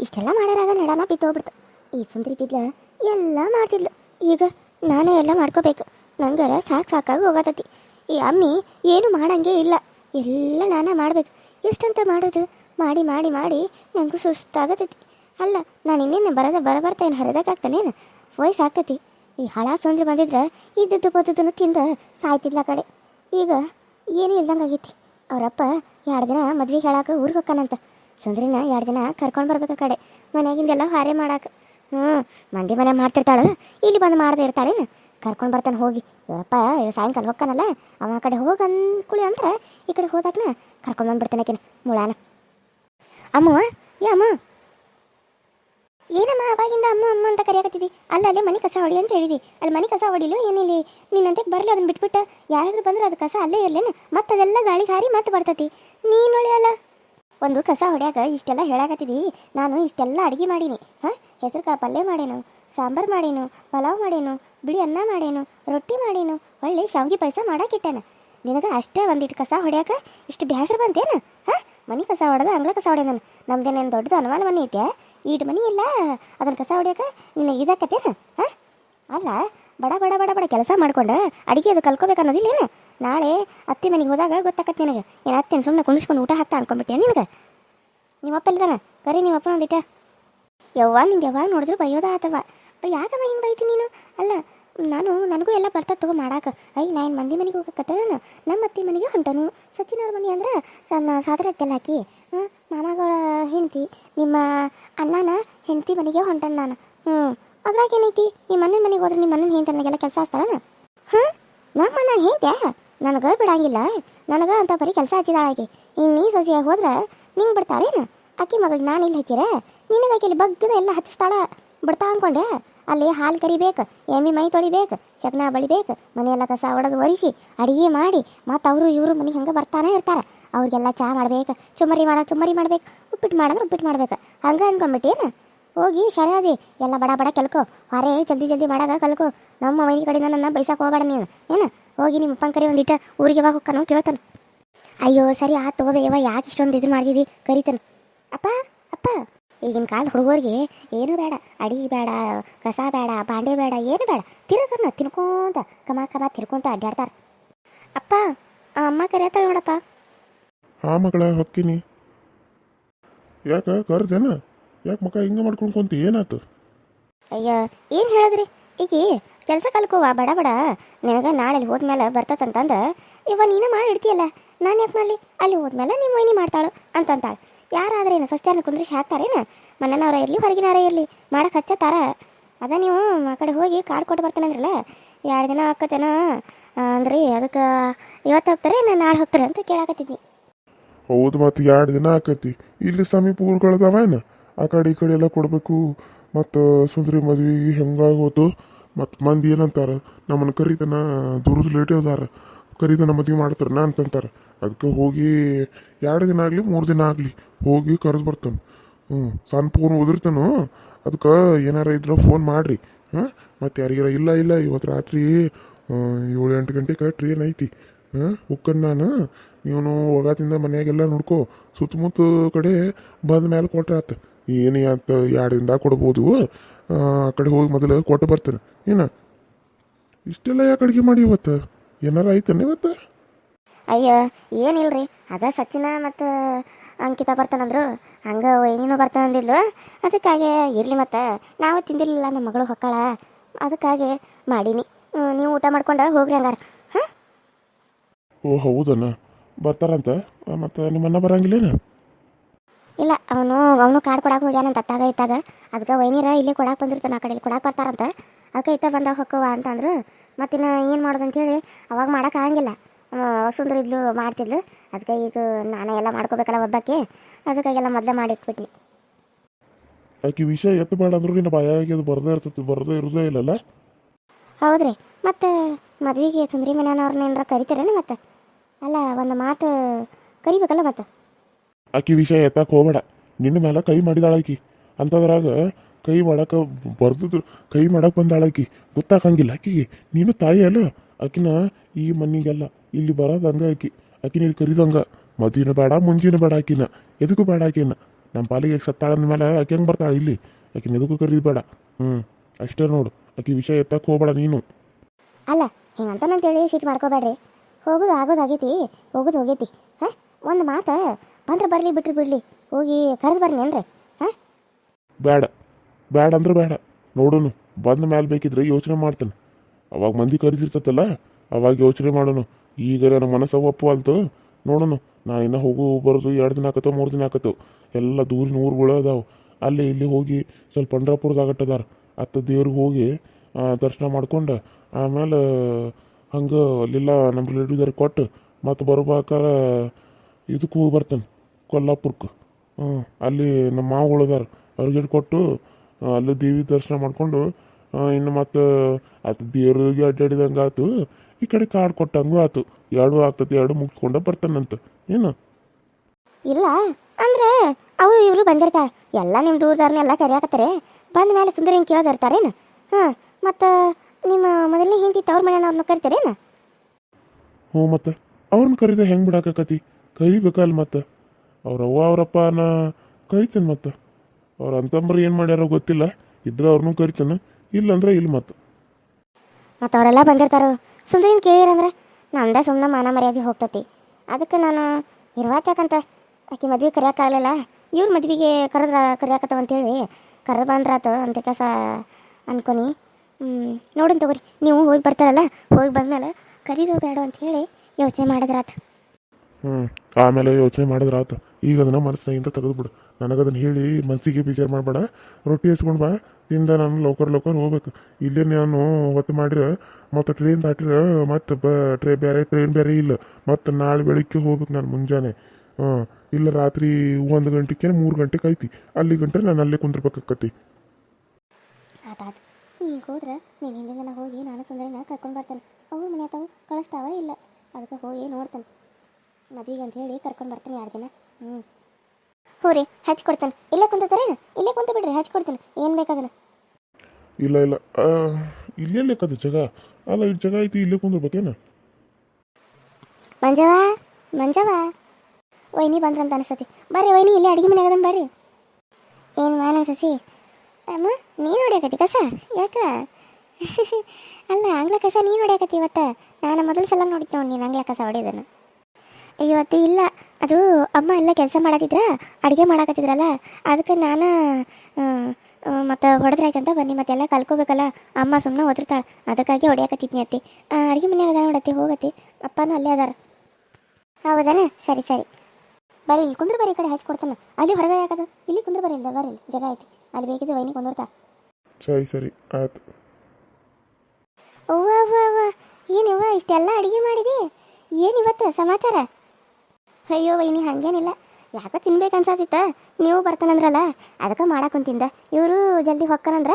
ಇಷ್ಟೆಲ್ಲ ಮಾಡೋರಾಗ ನಡನ ಬಿದ್ದೋಗ್ಬಿಡ್ತು. ಈ ಸುಂದರಿತಿದ್ಲ ಎಲ್ಲ ಮಾಡ್ತಿದ್ಲು. ಈಗ ನಾನೇ ಎಲ್ಲ ಮಾಡ್ಕೋಬೇಕು. ನಂಗರ ಸಾಕು ಸಾಕಾಗಿ ಹೋಗತತಿ. ಈ ಅಮ್ಮಿ ಏನು ಮಾಡಂಗೆ ಇಲ್ಲ. ಎಲ್ಲ ನಾನೇ ಮಾಡ್ಬೇಕು. ಎಷ್ಟಂತ ಮಾಡೋದು? ಮಾಡಿ ಮಾಡಿ ಮಾಡಿ ನನಗೂ ಸುಸ್ತಾಗತೈತಿ. ಅಲ್ಲ, ನಾನು ಇನ್ನೇನು ಬರದ, ಬರ ಬರ್ತಾ ಏನು ವಯಸ್ಸು ಆಗ್ತತಿ ಈ ಹಳ ಸೊಂದ್ರೆ ಬಂದಿದ್ರೆ ಇದ್ದದ್ದು ಬದ್ದದನ್ನು ತಿಂದ ಸಾಯ್ತಿದ್ಲ ಕಡೆ. ಈಗ ಏನೂ ಇಲ್ದಂಗೆ ಆಗೈತಿ ಅವರಪ್ಪ ಎರಡು ದಿನ ಮದ್ವೆ ಹೇಳಾಕ ಊರಿಗೆ ಹೊಕ್ಕಾನಂತ. ಸುಂದ್ರಿನ ಎರಡು ದಿನ ಕರ್ಕೊಂಡು ಬರ್ಬೇಕು ಕಡೆ. ಮನೆಯಾಗಿಂದೆಲ್ಲ ಹಾರೆ ಮಾಡಾಕ. ಹ್ಞೂ ಮಂದಿ ಮನೆ ಮಾಡ್ತಿರ್ತಾಳ ಇಲ್ಲಿ ಬಂದು ಮಾಡದೇ ಇರ್ತಾಳೇನು? ಕರ್ಕೊಂಡು ಬರ್ತಾನೆ ಹೋಗಿ. ಇವರಪ್ಪ ಇವ್ ಸಾಯಂಕಾಲ ಹೊಕ್ಕಾನಲ್ಲ ಅವ ಆ ಕಡೆ ಹೋಗಿ ಅಂದ್ಕುಳಿ ಅಂದ್ರೆ ಈ ಕಡೆ ಹೋದಾಕನ ಕರ್ಕೊಂಡು ಬಂದ್ಬಿಡ್ತಾನೆ ಆಕಿನ, ಮುಳಾನ. ಅಮ್ಮ, ಏ ಅಮ್ಮ. ಏನಮ್ಮ ಅವಾಗಿಂದ ಅಮ್ಮ ಅಮ್ಮ ಅಂತ ಕರೆಯಕತ್ತಿದ್ದಿ ಅಲ್ಲ, ಅಲ್ಲೇ ಮನೆ ಕಸ ಹೊಡಿ ಅಂತ ಹೇಳಿದಿ. ಅಲ್ಲಿ ಮನೆ ಕಸ ಹೊಡಿಲು ಏನಿಲ್ಲ ನಿನ್ನಂತೆ ಬರಲಿ ಅದನ್ನ ಬಿಟ್ಬಿಟ್ಟ. ಯಾರಾದ್ರೂ ಬಂದ್ರೆ ಅದು ಕಸ ಅಲ್ಲೇ ಇರ್ಲೇನ? ಮತ್ತೆ ಅದೆಲ್ಲ ಗಾಳಿಗೆ ಹಾರಿ ಮತ್ತೆ ಬರ್ತತಿ. ನೀನು ಅಲ್ಲ ಒಂದು ಕಸ ಹೊಡ್ಯಾಕ ಇಷ್ಟೆಲ್ಲ ಹೇಳಾಕತ್ತಿದಿ, ನಾನು ಇಷ್ಟೆಲ್ಲ ಅಡುಗೆ ಮಾಡೀನಿ. ಹಾಂ? ಹೆಸರು ಕಾಳು ಪಲ್ಯ ಮಾಡೇನು, ಸಾಂಬಾರು ಮಾಡೇನು, ಪಲಾವ್ ಮಾಡೇನು, ಬಿಳಿ ಅನ್ನ ಮಾಡೇನು, ರೊಟ್ಟಿ ಮಾಡೇನು, ಒಳ್ಳೆ ಶಾವ್ಗೆ ಪಾಯಸ ಮಾಡಾಕಿಟ್ಟೇನ. ನಿನಗೆ ಅಷ್ಟೇ ಒಂದಿಟ್ಟು ಕಸ ಹೊಡ್ಯಾಕ ಇಷ್ಟು ಬ್ಯಾಸರ ಬಂತೇನು? ಹಾಂ? ಮನೆ ಕಸ ಹೊಡೆದ ಅಂಗಳ ಕಸ ಹೊಡೆ ನಾನು ನಮ್ದೇನೇನು ದೊಡ್ಡದು ಅನುಮಾನ ಮನೆ ಐತೆ ಈಟ್ ಮನೆ ಇಲ್ಲ ಅದನ್ನು ಕಸ ಹೊಡ್ಯಾಕ ನಿನಗೆ ಇದಾಕತ್ತೇನು? ಹಾಂ? ಅಲ್ಲ ಬಡ ಬಡ ಬಡ ಬಡ ಕೆಲಸ ಮಾಡ್ಕೊಂಡು ಅಡಿಗೆ ಅದು ಕಲ್ಕೋಬೇಕು ಅನ್ನೋದಿಲ್ಲೇನು ನಾಳೆ ಅತ್ತೆ ಮನೆಗೆ ಹೋದಾಗ ಗೊತ್ತಾಕತ್ತೆ ನಿನಗೆ. ಏನು ಅತ್ತೆನ ಸುಮ್ಮನೆ ಕುಂದಿಸ್ಕೊಂಡು ಊಟ ಹಾಕ್ತಾ ಅನ್ಕೊಂಡ್ಬಿಟ್ಟೆ ನಿನಗೆ? ನಿಮ್ಮಪ್ಪ ಇಲ್ದಾನ ಕರಿ ನಿಮ್ಮಪ್ಪ ಒಂದಿಟ್ಟ. ಯವ್ವ, ನಿಂಗೆ ಯಾವಾಗ ನೋಡಿದ್ರು ಬೈಯೋದ ಆತವ ಯಾಕವ ಹಿಂಗೆ ಬೈತಿ ನೀನು? ಅಲ್ಲ, ನಾನು, ನನಗೂ ಎಲ್ಲ ಬರ್ತಾ ತಗೋ ಮಾಡಾಕ. ಐ ನಾನು ಮಂದಿ ಮನೆಗೆ ಹೋಗಕತ್ತ ನಮ್ಮ ಅತ್ತೆ ಮನೆಗೆ ಹೊಂಟನು. ಸಚಿನವ್ರ ಮನೆ ಅಂದ್ರೆ ಸಣ್ಣ ಸಾದ್ರೆ ಎತ್ತೆಲ್ಲ ಹಾಕಿ ಮಾಮಗಳ ಹೆಂಡತಿ, ನಿಮ್ಮ ಅಣ್ಣನ ಹೆಂಡತಿ ಮನೆಗೆ ಹೊಂಟನು ನಾನು. ಹ್ಞೂ ಅದ್ರಾಗ ಏನೈತಿ? ನಿಮ್ಮ ಅಣ್ಣನ ಮನೆಗೆ ಹೋದ್ರೆ ನಿಮ್ಮ ಅಣ್ಣನ ಹೆಂಡತಿ ನನಗೆಲ್ಲ ಕೆಲಸ ಹಚ್ತಾಳನ ಹಾಂ? ನಮ್ಮ ಅಣ್ಣನ ಹೆಂಡ್ತ್ಯಾ? ನನಗೆ ಬಿಡಂಗಿಲ್ಲ. ನನಗೆ ಅಂತ ಬರೀ ಕೆಲಸ ಹಚ್ಚಿದಾಳಾಗಿ ಇನ್ನು ನೀ ಸೊಸೆಯಾಗಿ ಹೋದ್ರೆ ನಿಂಗೆ ಬಿಡ್ತಾಳೇನು? ಅಕ್ಕಿ ಮಗಳಿಗೆ ನಾನು ಇಲ್ಲಿ ಹಚ್ಚಿರ ಇಲ್ಲಿ ಬಗ್ಗದ ಎಲ್ಲ ಹಚ್ಚಿಸ್ತಾಳ. ಬಿಡ್ತಾ ಅನ್ಕೊಂಡೆ? ಅಲ್ಲಿ ಹಾಲು ಕರಿಬೇಕು, ಎಮ್ಮಿ ಮೈ ತೊಳಿಬೇಕು, ಶಗ್ನ ಬಳಿಬೇಕು, ಮನೆಯೆಲ್ಲ ಕಸ ಹೊಡೆದು ಒರೆಸಿ, ಅಡಿಗೆ ಮಾಡಿ, ಮತ್ತು ಅವರು ಇವರು ಮನೆಗೆ ಹಂಗೆ ಬರ್ತಾನೆ ಇರ್ತಾರೆ. ಅವ್ರಿಗೆಲ್ಲ ಚಹಾ ಮಾಡ್ಬೇಕು, ಚುಮ್ಮರಿ ಮಾಡೋ, ಚುಮ್ಮರಿ ಮಾಡ್ಬೇಕು ಉಪ್ಪಿಟ್ಟು ಮಾಡಿದ್ರೆ ಉಪ್ಪಿಟ್ಟು ಮಾಡ್ಬೇಕು. ಹಂಗೆ ಅನ್ಕೊಂಬಿಟ್ಟೇನು? ಹೋಗಿ ಶರಾದಿ ಎಲ್ಲ ಬಡ ಬಡ ಕೆಲ್ಕೋ. ಹೊರೆ, ಜಲ್ದಿ ಜಲ್ದಿ ಮಾಡಾಗ ಕಲ್ಕೋ. ನಮ್ಮ ಮೈಲಿ ಕಡೆ ನನ್ನ ಬೈಸಕ್ಕೆ ಹೋಗ್ಬೇಡ ನೀನು. ಏನು? ಹೋಗಿ ನಿಮ್ಮ ಅಪ್ಪನ ಕರಿ ಒಂದಿಟ್ಟ ಊರಿಗೆ ಯಾವಾಗ ಹೋಗ್ತಾನೋ ಕೇಳ್ತಾನೆ ಅಯ್ಯೋ, ಸರಿ ಆ ತಗೋಬೇವ ಯಾಕೆ ಇಷ್ಟೊಂದು ಇದು ಮಾಡ್ತಿದ್ದಿ ಕರಿತಾನೆ. ಅಪ್ಪ ಅಪ್ಪ. ಈಗಿನ ಕಾಲದ ಹುಡುಗರಿಗೆ ಏನೂ ಬೇಡ. ಅಡಿಗೆ ಬೇಡ, ಕಸ ಬೇಡ, ಬಾಂಡೆ ಬೇಡ, ಏನು ಬೇಡ. ತಿರ್ಗನ್ನ ತಿನ್ಕೊಂತ, ಕಮ ಕಮ ತಿರ್ಕೊಂತ ಅಡ್ಡಾಡ್ತಾರೆ ಅಪ್ಪ ಅಮ್ಮ ಕರಿಯತ್ತಾಳೆ ನೋಡಪ್ಪ. ಹಾ ಮಗಳ ಹೊಕ್ಕಿನಿ. ಯಾಕ? ಕರ್ದೇನ? ಯಾಕೆ ಮಕ್ಕ ಹಿಂಗೆ ಮಾಡ್ಕೊಂಡು ಕುಂತಿ? ಏನಾತು? ಅಯ್ಯ ಏನು ಹೇಳಿದ್ರಿ? ಈಗ ಕೆಲಸ ಕಲ್ಕೋವ ಬಡ ಬಡ. ನಿನಗೆ ನಾಳೆ ಅಲ್ಲಿ ಹೋದ್ಮೇಲೆ ಬರ್ತದಂತಂದ್ರೆ ಇವ ನೀನು ಮಾಡಿ ಇಡ್ತೀಯಲ್ಲ ನಾನು ಯಾಕೆ ಮಾಡಲಿ? ಅಲ್ಲಿ ಹೋದ್ಮೇಲೆ ನಿಮ್ಮ ಮೈನಿ ಮಾಡ್ತಾಳು ಅಂತಂತಾಳು. ಯಾರಾದ್ರೆ ಏನು ಸಸ್ತ್ಯಾನ ಕುಂದ್ರಿಸಿ ಹಾಕ್ತಾರೇನ? ಮನೆನವ್ರ ಇರಲಿ ಹೊರಗಿನವರ ಇರಲಿ ಮಾಡಕ್ಕೆ ಹಚ್ಚತ್ತಾರ? ಅದ ನೀವು ಆ ಕಡೆ ಹೋಗಿ ಕಾರ್ಡ್ ಕೊಟ್ಟು ಬರ್ತಾನೆ ಅಂದ್ರಲ್ಲ ಎರಡು ದಿನ ಹಾಕತ್ತೇನ ಅಂದ್ರಿ ಅದಕ್ಕೆ ಇವತ್ತು ಹೋಗ್ತಾರೆ ನಾನು ನಾಳೆ ಹೋಗ್ತಾರೆ ಅಂತ ಕೇಳಾಕತ್ತಿದ್ನಿ. ಹೌದು ಮತ್ತೆ ಎರಡು ದಿನ ಆಕತಿ ಇಲ್ಲಿ ಸಮೀಪ ಊರುಗಳದಾವೇನ ಆ ಕಡೆ ಈ ಕಡೆ ಎಲ್ಲ ಕೊಡಬೇಕು. ಮತ್ತು ಸುಂದರಿ ಮದ್ವೆ ಹೆಂಗಾಗೋತು? ಮತ್ತು ಮಂದಿ ಏನಂತಾರೆ? ನಮ್ಮನ್ನು ಕರಿತನ, ದೂರದ ಲೇಟೇ ಅದಾರ. ಕರಿತನ ಮದ್ವೆ ನಾ ಅಂತಂತಾರೆ. ಅದಕ್ಕೆ ಹೋಗಿ ಎರಡು ದಿನ ಆಗಲಿ, ಮೂರು ದಿನ ಆಗಲಿ ಹೋಗಿ ಕರೆದು ಬರ್ತಾನೆ. ಹ್ಞೂ ಸಣ್ಣ ಫೋನ್ ಓದಿರ್ತಾನು ಅದಕ್ಕೆ ಏನಾರ ಇದ್ರೆ ಫೋನ್ ಮಾಡಿರಿ. ಹಾಂ, ಮತ್ತು ಯಾರಿಗಾರ ಇಲ್ಲ ಇಲ್ಲ, ಇವತ್ತು ರಾತ್ರಿ ಏಳು ಎಂಟು ಗಂಟೆಗೆ ಟ್ರೈನ್ ಐತಿ? ಹಾಂ, ಉಕ್ಕನ್ ನಾನು. ನೀವು ಒಗಾತಿಂದ ಮನೆಯಾಗೆಲ್ಲ ನೋಡ್ಕೋ. ಸುತ್ತಮುತ್ತ ಕಡೆ ಬಂದ ಮೇಲೆ ಕೊಟ್ರೆ ಆತ. ಏನೇ ಅಂತ ಎರಡರಿಂದ ಕೊಡ್ಬೋದು. ಆ ಕಡೆ ಹೋಗಿ ಮೊದಲು ಕೊಟ್ಟು ಬರ್ತೇನೆ. ಏನ? ಇಷ್ಟೆಲ್ಲ ಯಾಕೆ ಅಡುಗೆ ಮಾಡಿ ಇವತ್ತು? ಏನಾರ ಐತೇನೆ ಇವತ್ತು? ಅಯ್ಯೋ ಏನಿಲ್ರಿ. ಅದ ಸಚಿನ ಮತ್ತು ಅಂಕಿತ ಬರ್ತಾನಂದ್ರು. ಹಂಗೆ ಏನೇನೋ ಬರ್ತಾನ ಅಂದಿದ್ಲು. ಅದಕ್ಕಾಗಿ ಇರಲಿ ಮತ್ತೆ. ನಾವು ತಿಂದಿರಲಿಲ್ಲ ನಮ್ಮ ಮಗಳು ಹೊಕ್ಕಳ. ಅದಕ್ಕಾಗಿ ಮಾಡೀನಿ. ನೀವು ಊಟ ಮಾಡ್ಕೊಂಡು ಹೋಗ್ರಿ ಹಂಗಾರ. ಹಾಂ? ಓ ಹೌದಣ್ಣ ಬರ್ತಾರಂತ? ಮತ್ತು ನಿಮ್ಮನ್ನ ಬರಂಗಿಲ್ಲೇನ? ಇಲ್ಲ ಅವನು ಅವನು ಕಾರ್ಡ್ ಕೊಡಕ್ಕೆ ಹೋಗ್ಯಾನಂತ ಅತ್ತಾಗ ಇತ್ತಾಗ. ಅದಕ್ಕೆ ವೈನಿರ ಇಲ್ಲೇ ಕೊಡಕ್ಕೆ ಬಂದಿರ್ತಾನೆ ಆ ಕಡೆ ಇಲ್ಲಿ ಕೊಡಕ್ಕೆ ಬರ್ತಾರಂತ. ಅದಕ್ಕೆ ಇತ್ತ ಬಂದಾಗ ಹೊಕ್ಕವ ಅಂತಂದ್ರು. ಮತ್ತಿನ್ನು ಏನು ಮಾಡೋದು ಅಂತೇಳಿ ಅವಾಗ ಮಾಡೋಕ್ಕಾಗಂಗಿಲ್ಲ ಸುಂದರ ಇದ್ಲು ಮಾಡ್ತಿದ್ಲು. ಅದಕ್ಕೆ ಈಗ ನಾನೇ ಎಲ್ಲ ಮಾಡ್ಕೋಬೇಕಲ್ಲ ಒಬ್ಬಕ್ಕೆ ಅದಕ್ಕಾಗೆಲ್ಲ ಮೊದಲೇ ಮಾಡಿಟ್ಬಿಟ್ನಿ. ಆಕೆ ವಿಷಯ ಎತ್ತಬೇಡ ಅಂದ್ರೂ ನಿನ್ನ ಬಾಯಾಗಿ ಅದು ಬರದೇ ಇರ್ತದೆ ಬರದೇ ಇರೋದೇ ಇಲ್ಲಲ್ಲ? ಹೌದ್ರಿ. ಮತ್ತು ಮದ್ವೆಗೆ ಸುಂದರಿ ಮನೆಯವ್ರನ್ನ ಏನಾರ ಕರಿತಾರೇನು ಮತ್ತೆ? ಅಲ್ಲ ಒಂದು ಮಾತು ಕರಿಬೇಕಲ್ಲ ಮತ್ತೆ? ಆಕಿ ವಿಷಯ ಎತ್ತಾಕ ಹೋಗಬೇಡ. ನಿನ್ನ ಮೇಲೆ ಕೈ ಮಾಡಿದಾಳ ಆಕಿ ಅಂತದ್ರಾಗ ಕೈ ಮಾಡಕ್ಕೆ ಬರ್ದಿದ್ರು ಕೈ ಮಾಡಕ್ಕೆ ಬಂದಾಳ ಆಕಿ ಆಕಿಗೆ. ನೀನು ತಾಯಿ ಅಲ್ಲ. ಆಕಿನ ಈ ಮನಿಗೆಲ್ಲ ಇಲ್ಲಿ ಬರೋದಂಗ ಆಕಿ. ಆಕಿನ ಇಲ್ಲಿ ಕರಿದಂಗ. ಮದುವಿನ ಬೇಡ, ಮುಂಜಿನ ಬೇಡ ಆಕಿನ. ಎದಕ್ಕೂ ಬೇಡ ಆಕಿನ. ನಮ್ಮ ಪಾಲಿಗೆ ಸತ್ತಾಳಂದ ಮೇಲೆ ಆಕೆ ಹೆಂಗೆ ಬರ್ತಾಳೆ ಇಲ್ಲಿ? ಆಕಿನ ಎದಕ್ಕೂ ಕರೀದು ಬೇಡ. ಹ್ಞೂ ಅಷ್ಟೇ ನೋಡು. ಆಕಿ ವಿಷಯ ಎತ್ತಕ್ಕೆ ಹೋಗ್ಬೇಡ ನೀನು. ಅಲ್ಲ ಹಿಂಗಂತ ಹೇಳಿ ಸೀಟ್ ಮಾಡ್ಕೋಬೇಡ್ರಿ. ಹೋಗೋದು ಆಗೋದಾಗೈತಿ ಹೋಗೋದು ಹೋಗೈತಿ. ಹಾಂ? ಒಂದು ಮಾತು ಬಂದ್ರೆ ಬರಲಿ, ಬಿಟ್ರಿ ಬಿಡ್ಲಿ. ಹೋಗಿ ಕರೆದು ಬರ್ರಿ ಏನ್ರಿ ಹಾಂ? ಬೇಡ ಬೇಡ ಅಂದ್ರೆ ಬೇಡ. ನೋಡೋನು, ಬಂದ ಮೇಲೆ ಬೇಕಿದ್ರೆ ಯೋಚನೆ ಮಾಡ್ತಾನೆ. ಅವಾಗ ಮಂದಿ ಕರಿದಿರ್ತತಲ್ಲ, ಅವಾಗ ಯೋಚನೆ ಮಾಡೋನು. ಈಗ ನನ್ನ ಮನಸ್ಸು ಒಪ್ಪುವಲ್ತು ನೋಡೋನು, ನಾ ಇನ್ನು ಹೋಗು ಬರೋದು ಎರಡು ದಿನ ಆಕತ್ತೋ, ಮೂರು ದಿನ ಆಕತ್ತೋ. ಎಲ್ಲ ದೂರಿನ ಊರುಗಳು ಅದಾವು. ಅಲ್ಲಿ ಇಲ್ಲಿ ಹೋಗಿ ಸ್ವಲ್ಪ ಪಂಡ್ರಾಪುರದಾಗಟ್ಟದಾರ ಅತ್ತ ದೇವ್ರಿಗೆ ಹೋಗಿ ದರ್ಶನ ಮಾಡ್ಕೊಂಡು, ಆಮೇಲೆ, ಹಂಗೆ ಅಲ್ಲೆಲ್ಲ ನಮ್ಮ ರಿಲೇಟಿವ್ದವ್ರಿಗೆ ಕೊಟ್ಟು, ಮತ್ತೆ ಬರಬೇಕಾರ ಇದಕ್ಕೆ ಹೋಗಿ ಬರ್ತಾನೆ. ಕೊಲ್ಲಾಪುರಕ್ಕೆ ಹ್ಞೂ ಅಲ್ಲಿ ನಮ್ಮ ಮಾವುಗಳಿದಾರೆ ಅವ್ರಿಗೆ ಕೊಟ್ಟು ಅಲ್ಲಿ ದೇವಿ ದರ್ಶನ ಮಾಡಿಕೊಂಡು ಇನ್ನು ಮತ್ತೆ ಅದು ದೇವ್ರಿಗೆ ಅಡ್ಡಾಡಿದಂಗೆ ಆಯ್ತು ಈ ಕಡೆ ಕಾರ್ಡ್ ಕೊಟ್ಟಂಗೂ ಆಯ್ತು ಎರಡು ಆಗ್ತದೆ ಎರಡು ಮುಗಿಸ್ಕೊಂಡ ಬರ್ತಾನಂತ. ಏನು? ಇಲ್ಲ ಅಂದ್ರೆ ಅವರು ಇವರು ಬಂದಿರ್ತಾರೆ. ಎಲ್ಲ ನಿಮ್ಮ ದೂರದಾರನ್ನೆಲ್ಲ ಕರೆಯಾಕತ್ತಾರೆ. ಬಂದ ಮೇಲೆ ಸುಂದರಿ ಹಿಂಗೆ ಕೇಳೋದಿರ್ತಾರೇನು ಹಾಂ ಮತ್ತು ನಿಮ್ಮ ಮೊದಲನೇ ಹಿಂದಿ ತವ್ರ ಮನೆಯವ್ರನ್ನ ಕರಿತಾರೇನು? ಹ್ಞೂ ಮತ್ತೆ. ಅವ್ರನ್ನ ಕರೀದ ಹೆಂಗೆ ಬಿಡಾಕತಿ ಕರಿಬೇಕಲ್ಲ ಮತ್ತೆ. ಅವ್ರ ಅವ್ವ ಅವರಪ್ಪನ ಕರಿತೇನೆ ಮತ್ತೆ. ಅವ್ರ ಅಂತಂಬ್ರಿ ಏನು ಮಾಡ್ಯಾರೋ ಗೊತ್ತಿಲ್ಲ. ಇದ್ರೆ ಅವ್ರನ್ನೂ ಕರಿತೇನೆ. ಇಲ್ಲಂದ್ರೆ ಇಲ್ಲ ಮತ್ತೆ ಮತ್ತು ಅವರೆಲ್ಲ ಬಂದಿರ್ತಾರ. ಸುಂದ್ರೀನ್ ಕೇಳಿರಂದ್ರೆ ನಮ್ದೇ ಸುಮ್ಮನೆ ಮಾನ ಮರ್ಯಾದೆ ಹೋಗ್ತತಿ. ಅದಕ್ಕೆ ನಾನು ಇರ್ವಾತ್ಯಾಕಂತ. ಆಕೆ ಮದ್ವೆ ಕರೆಯೋಕ್ಕಾಗಲಿಲ್ಲ ಇವ್ರ ಮದ್ವೆಗೆ ಕರೆದ್ರ ಕರೆಯಾಕತ್ತವ ಅಂತೇಳಿ. ಕರೆದು ಬಂದ್ರಾತು ಅಂತ ಕಸ ಅನ್ಕೊನಿ. ನೋಡಿನ ತಗೋರಿ. ನೀವು ಹೋಗಿ ಬರ್ತಾರಲ್ಲ ಹೋಗಿ ಬಂದ್ಮೇಲೆ ಕರೀದು ಬೇಡ ಅಂತ ಹೇಳಿ ಯೋಚನೆ ಮಾಡಿದ್ರಾತು. ಹ್ಞೂ ಆಮೇಲೆ ಯೋಚನೆ ಮಾಡಿದ್ರಾತು. ಈಗ ಅದನ್ನ ಮನಸ್ಸಿನಾಗಿಂದ ತೆಗೆದುಬಿಡು ನನಗದನ್ನ ಹೇಳಿ ಮನಸ್ಸಿಗೆ ಬೇಜಾರು ಮಾಡಬೇಡ. ರೊಟ್ಟಿ ಹಚ್ಕೊಂಡು ಬಾ. ತಿಂದ ನಾನು ಲೋಕರ್ ಲೋಕರ್ ಹೋಗ್ಬೇಕು. ಇಲ್ಲೇ ನಾನು ಹೊತ್ತು ಮಾಡಿರ, ಮತ್ತು ಟ್ರೈನ್ ದಾಟಿರ, ಮತ್ತು ಬ ಟ್ರೇ ಬೇರೆ ಟ್ರೈನ್ ಬೇರೆ ಇಲ್ಲ. ಮತ್ತು ನಾಳೆ ಬೆಳಿಗ್ಗೆ ಹೋಗ್ಬೇಕು ನಾನು ಮುಂಜಾನೆ. ಹಾಂ, ಇಲ್ಲ ರಾತ್ರಿ ಒಂದು ಗಂಟೆಗೆ ಮೂರು ಗಂಟೆಗೆ ಐತಿ. ಅಲ್ಲಿ ಗಂಟೆ ನಾನು ಅಲ್ಲೇ ಕುಂದ್ರಬೇಕಾಕತಿ ಈಗ ಹೋದ್ರೆ ನೀನು ಹಿಂದಿನ ದಿನ ಹೋಗಿ ನಾನು ಸುಂದರಿನ ಕರ್ಕೊಂಡು ಬರ್ತೇನೆ. ಅವು ಮನೆ ಅಥವಾ ಕಳಿಸ್ತಾವ ಇಲ್ಲ? ಅದಕ್ಕೆ ಹೋಗಿ ನೋಡ್ತಾನೆ. ಮದ್ವೆಗೆ ಅಂತ ಹೇಳಿ ಕರ್ಕೊಂಡು ಬರ್ತೀನಿ ಎರಡು ದಿನ. ಹ್ಞೂ ಹ್ಞೂ ರೀ ಹಚ್ಕೊಡ್ತಾನೆ ಇಲ್ಲೇ ಕುಂತಿರ್ತಾರೇನು ಇಲ್ಲೇ ಕುಂತ ಬಿಡ್ರಿ ಹಚ್ಕೊಡ್ತಾನೆ ಏನು ಬೇಕಾದ್ರೆ ಇಲ್ಲ ಇಲ್ಲ. ಆ, ಇಲ್ಲೇ ಲೆಕ್ಕದ ಜಾಗ? ಅಲ್ಲ ಇಷ್ಟು ಜಾಗ ಐತಿ ಇಲ್ಲೇ ಕುಂದ್ರಬೇಕೇನ? ಮಂಜವ ಮಂಜವ ವೈನಿ ಬಂದ್ರಂತ ಅನಿಸ್ತತಿ. ಬರ್ರಿ ವೈನಿ ಇಲ್ಲೇ ಅಡುಗೆ ಮನೆ ಆಗದನ್ ಬರ್ರಿ. ಏನು ಮಾನ ಸಸಿ ಅಮ್ಮ ನೀನು ಹೊಡ್ಯಾಕತಿ ಕಸ? ಯಾಕ? ಅಲ್ಲ ಆಂಗ್ಲ ಕಸ ನೀನು ಹೊಡ್ಯಾಕತಿ ಇವತ್ತ? ನಾನು ಮೊದಲ ಸಲ ನೋಡಿದ್ದು ನೋಡಿ ನೀನು ಆಂಗ್ಲ ಕಸ ಹೊಡೆಯೋದನ್ನು. ಇವತ್ತು ಇಲ್ಲ. ಅದು ಅಮ್ಮ ಎಲ್ಲ ಕೆಲಸ ಮಾಡತ್ತಿದ್ರ ಅಡುಗೆ ಮಾಡಾಕತ್ತಿದ್ರಲ್ಲ ಅದಕ್ಕೆ ನಾನು ಮತ್ತು ಹೊಡೆದ್ರಾಯ್ತಂತ ಬನ್ನಿ ಮತ್ತೆಲ್ಲ ಕಲ್ಕೋಬೇಕಲ್ಲ. ಅಮ್ಮ ಸುಮ್ಮನೆ ಒದರ್ತಾಳೆ. ಅದಕ್ಕಾಗಿ ಹೊಡಿಯಾಕತ್ತಿದ್ನಿ ಅತ್ತಿ. ಅಡುಗೆ ಮನ್ಯಾಗ ಅದ ನೋಡತ್ತಿ ಹೋಗತ್ತಿ. ಅಪ್ಪನೂ ಅಲ್ಲೇ ಅದಾರ. ಹೌದಾನ? ಸರಿ ಸರಿ. ಬರೀ ಇಲ್ಲಿ ಕುಂದ್ರ ಬರೀ ಈ ಕಡೆ ಹಚ್ಕೊಡ್ತಾನೆ ಅಲ್ಲಿ ಹೊರಗೆ ಯಾಕದು ಇಲ್ಲಿ ಕುಂದ್ರ ಬರೀ ಇಲ್ಲ ಬರೀ ಜಾಗ ಐತಿ. ಅಲ್ಲಿ ಬೇಕಿದ್ರೆ ವೈನಿ ಕುಂದಿರ್ತಾ. ಸರಿ ಸರಿ. ಆಯ್ತು. ಓವಾ ಅವ್ವ ಏನಿವ್ವ ಇಷ್ಟೆಲ್ಲ ಅಡುಗೆ ಮಾಡಿದಿ? ಏನಿವತ್ತು ಸಮಾಚಾರ? ಅಯ್ಯೋ, ವೈನಿ, ಹಾಗೇನಿಲ್ಲ. ಯಾಕೋ ತಿನ್ಬೇಕು ನೀವು ಬರ್ತಾನಂದ್ರಲ್ಲ? ಅದಕ್ಕೆ ಮಾಡಾಕುಂತಿಂದ ಇವರು ಜಲ್ದಿ ಹೊಕ್ಕನಂದ್ರ?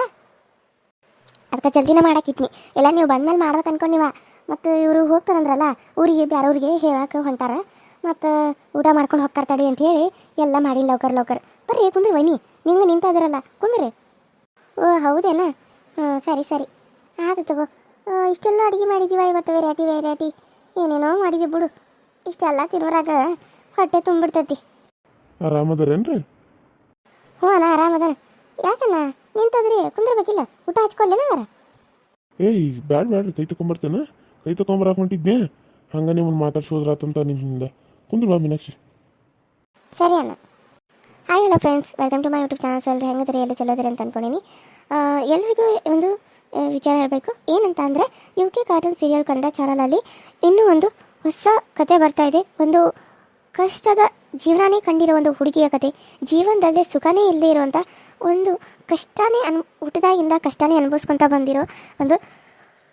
ಅದಕ್ಕೆ ಜಲ್ದಿನ ಮಾಡಾಕಿಟ್ನಿ ಎಲ್ಲ ನೀವು ಬಂದ್ಮೇಲೆ ಮಾಡ್ಬೇಕು ಅನ್ಕೊಂಡಿವ ಮತ್ತು ಇವರು ಹೋಗ್ತಾರಂದ್ರಲ್ಲ, ಊರಿಗೆ ಬ್ಯಾರವ್ರಿಗೆ ಹೇಳಕ್ಕೆ ಹೊಂಟಾರ. ಮತ್ತು ಊಟ ಮಾಡ್ಕೊಂಡು ಹೊಕ್ಕಾರ ತಡಿ ಅಂತ ಹೇಳಿ ಎಲ್ಲ ಮಾಡಿ ಲೌಕರ್ ಲೌಕರ್. ಬರ್ರಿ, ಕುಂದ್ರಿ ವೈನಿ. ನಿಂಗೆ ನಿಂತ ಇದ್ರಲ್ಲ, ಕುಂದ್ರಿ. ಓ, ಹೌದೇನಾ? ಹ್ಞೂ ಸರಿ ಸರಿ. ಆಯ್ತು ತಗೋ. ಇಷ್ಟೆಲ್ಲ ಅಡುಗೆ ಮಾಡಿದ್ದೀವ ಇವತ್ತು ವೆರೈಟಿ ವೆರೈಟಿ ಏನೇನೋ ಮಾಡಿದ್ದೀವಿ ಬಿಡು. ಇಷ್ಟೆಲ್ಲ ತಿನ್ನೋರಾಗ ಹೊಟ್ಟೆ ತುಂಬಿಡ್ತೈತಿ. ಆರಾಮದರೇನ್ರಿ? ಹ್ಞೂ ಅಣ್ಣ ಆರಾಮದಾರ. ಯಾಕಣ್ಣ ನಿಂತದ್ರಿ ಕುಂದ್ರಬೇಕಿಲ್ಲ? ಊಟ ಹಚ್ಕೊಳ್ಳಿ ನಂಗಾರ ಏಯ್ ಬ್ಯಾಡ್ ಬ್ಯಾಡ್ರಿ ಕೈ ತಗೊಂಬರ್ತೇನೆ? ಕೈ ತಗೊಂಬರಕ್ಕೆ ಹೊಂಟಿದ್ದೆ ಹಂಗ ನಿಮ್ಮನ್ನು ಮಾತಾಡ್ಸೋದ್ರಾತಂತ ನಿಮ್ಮಿಂದ ಕುಂದ್ರು ಬಾ ಮೀನಾಕ್ಷಿ. ಸರಿ ಅಣ್ಣ. Hi hello friends welcome to my YouTube channels ಎಲ್ಲರೂ ಹೆಂಗದ್ರಿ ಎಲ್ಲೂ ಚಲೋದ್ರಿ ಅಂತ ಅನ್ಕೊಂಡೀನಿ. ಎಲ್ರಿಗೂ ಒಂದು ವಿಚಾರ ಹೇಳಬೇಕು. ಏನಂತ ಅಂದರೆ U K cartoon serial Kannada ಚಾನಲಲ್ಲಿ ಇನ್ನೂ ಒಂದು ಹೊಸ ಕತೆ ಬರ್ತಾ ಇದೆ. ಒಂದು ಕಷ್ಟದ ಜೀವನನೇ ಕಂಡಿರೋ ಒಂದು ಹುಡುಗಿಯ ಕತೆ. ಜೀವನದಲ್ಲಿ ಸುಖನೇ ಇಲ್ಲದೆ ಇರುವಂಥ ಒಂದು ಕಷ್ಟನೇ ಅನ್ ಹುಟ್ಟಿದಾಗಿಂದ ಕಷ್ಟನೇ ಅನುಭವಿಸ್ಕೊತ ಬಂದಿರೋ ಒಂದು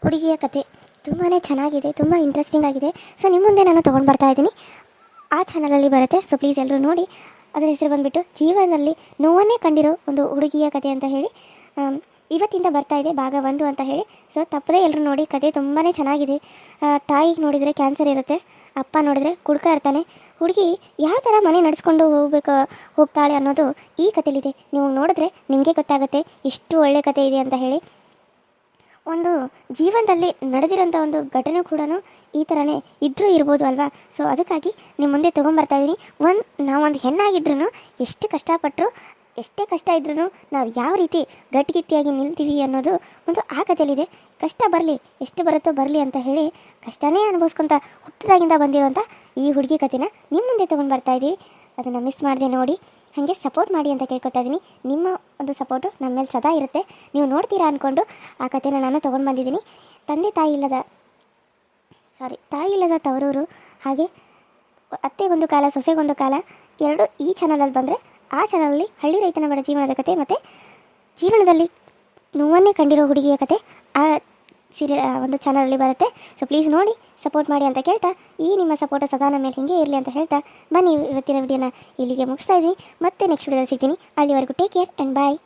ಹುಡುಗಿಯ ಕತೆ. ತುಂಬಾ ಚೆನ್ನಾಗಿದೆ, ತುಂಬ ಇಂಟ್ರೆಸ್ಟಿಂಗ್ ಆಗಿದೆ. ಸೊ ನಿಮ್ಮ ಮುಂದೆ ನಾನು ತೊಗೊಂಡು ಬರ್ತಾ ಇದ್ದೀನಿ. ಆ ಚಾನಲಲ್ಲಿ ಬರುತ್ತೆ. ಸೊ ಪ್ಲೀಸ್ ಎಲ್ಲರೂ ನೋಡಿ. ಅದರ ಹೆಸರು ಬಂದುಬಿಟ್ಟು ಜೀವನದಲ್ಲಿ ನೋವನ್ನೇ ಕಂಡಿರೋ ಒಂದು ಹುಡುಗಿಯ ಕತೆ ಅಂತ ಹೇಳಿ. ಇವತ್ತಿಂದ ಬರ್ತಾ ಇದೆ ಭಾಗ ಒಂದು ಅಂತ ಹೇಳಿ. ಸೊ ತಪ್ಪದೇ ಎಲ್ಲರೂ ನೋಡಿ, ಕತೆ ತುಂಬಾ ಚೆನ್ನಾಗಿದೆ. ತಾಯಿಗೆ ನೋಡಿದರೆ ಕ್ಯಾನ್ಸರ್ ಇರುತ್ತೆ, ಅಪ್ಪ ನೋಡಿದರೆ ಕುಡ್ಕ ಇರ್ತಾನೆ. ಹುಡುಗಿ ಯಾವ ಥರ ಮನೆ ನಡೆಸ್ಕೊಂಡು ಹೋಗ್ಬೇಕು, ಹೋಗ್ತಾಳೆ ಅನ್ನೋದು ಈ ಕಥೆಲಿದೆ. ನೀವು ನೋಡಿದ್ರೆ ನಿಮಗೆ ಗೊತ್ತಾಗುತ್ತೆ, ಇಷ್ಟು ಒಳ್ಳೆ ಕತೆ ಇದೆ ಅಂತ ಹೇಳಿ. ಒಂದು ಜೀವನದಲ್ಲಿ ನಡೆದಿರೋಂಥ ಒಂದು ಘಟನೆ ಕೂಡ ಈ ಥರನೇ ಇದ್ದರೂ ಇರ್ಬೋದು ಅಲ್ವಾ? ಸೊ ಅದಕ್ಕಾಗಿ ನಿಮ್ಮ ಮುಂದೆ ತೊಗೊಂಬರ್ತಾ ಇದ್ದೀನಿ ಒಂದು, ನಾವೊಂದು ಹೆಣ್ಣಾಗಿದ್ರು ಎಷ್ಟು ಕಷ್ಟಪಟ್ಟರು ಎಷ್ಟೇ ಕಷ್ಟ ಇದ್ರೂ ನಾವು ಯಾವ ರೀತಿ ಗಟ್ಟಿಗಿಟ್ಟಿಯಾಗಿ ನಿಲ್ತೀವಿ ಅನ್ನೋದು ಒಂದು ಆ ಕಥೆಯಲ್ಲಿದೆ ಕಷ್ಟ ಬರಲಿ, ಎಷ್ಟು ಬರುತ್ತೋ ಬರಲಿ ಅಂತ ಹೇಳಿ ಕಷ್ಟನೇ ಅನುಭವಿಸ್ಕೊಂತ ಹುಟ್ಟದಾಗಿಂದ ಬಂದಿರುವಂಥ ಈ ಹುಡುಗಿ ಕಥೆನ ನಿಮ್ಮ ಮುಂದೆ ತೊಗೊಂಡು ಬರ್ತಾ ಇದ್ದೀವಿ ಅದನ್ನು ಮಿಸ್ ಮಾಡಿದೆ ನೋಡಿ, ಹಾಗೆ ಸಪೋರ್ಟ್ ಮಾಡಿ ಅಂತ ಕೇಳ್ಕೊತಾ ಇದ್ದೀನಿ ನಿಮ್ಮ ಒಂದು ಸಪೋರ್ಟು ನಮ್ಮ ಮೇಲೆ ಸದಾ ಇರುತ್ತೆ. ನೀವು ನೋಡ್ತೀರಾ ಅಂದ್ಕೊಂಡು ಆ ಕಥೆನ ನಾನು ತೊಗೊಂಡು ಬಂದಿದ್ದೀನಿ. ತಂದೆ ತಾಯಿ ಇಲ್ಲದ ಸಾರಿ ತಾಯಿ ಇಲ್ಲದ ತವರೂರು ಹಾಗೆ ಅತ್ತೆಗೊಂದು ಕಾಲ ಸೊಸೆಗೊಂದು ಕಾಲ, ಎರಡು ಈ ಚಾನಲಲ್ಲಿ ಬಂದರೆ ಆ ಚಾನಲಲ್ಲಿ ಹಳ್ಳಿ ರೈತನ ಬಡ ಜೀವನದ ಕತೆ ಮತ್ತು ಜೀವನದಲ್ಲಿ ನೋವನ್ನೇ ಕಂಡಿರೋ ಹುಡುಗಿಯ ಕತೆ ಆ ಸೀರಿಯ ಒಂದು ಚಾನಲಲ್ಲಿ ಬರುತ್ತೆ. ಸೊ ಪ್ಲೀಸ್ ನೋಡಿ ಸಪೋರ್ಟ್ ಮಾಡಿ ಅಂತ ಕೇಳ್ತಾ, ಈ ನಿಮ್ಮ ಸಪೋರ್ಟ್ ಸದಾ ನಮ್ಮ ಮೇಲೆ ಹಿಂಗೆ ಇರಲಿ ಅಂತ ಹೇಳ್ತಾ, ಬನ್ನಿ ಇವತ್ತಿನ ವಿಡಿಯೋನ ಇಲ್ಲಿಗೆ ಮುಗಿಸ್ತಾ ಇದ್ದೀನಿ. ಮತ್ತೆ ನೆಕ್ಸ್ಟ್ ವಿಡಿಯೋದಲ್ಲಿ ಸಿಗ್ತೀನಿ. ಅಲ್ಲಿವರೆಗೂ ಟೇಕ್ ಕೇರ್ ಆ್ಯಂಡ್ ಬಾಯ್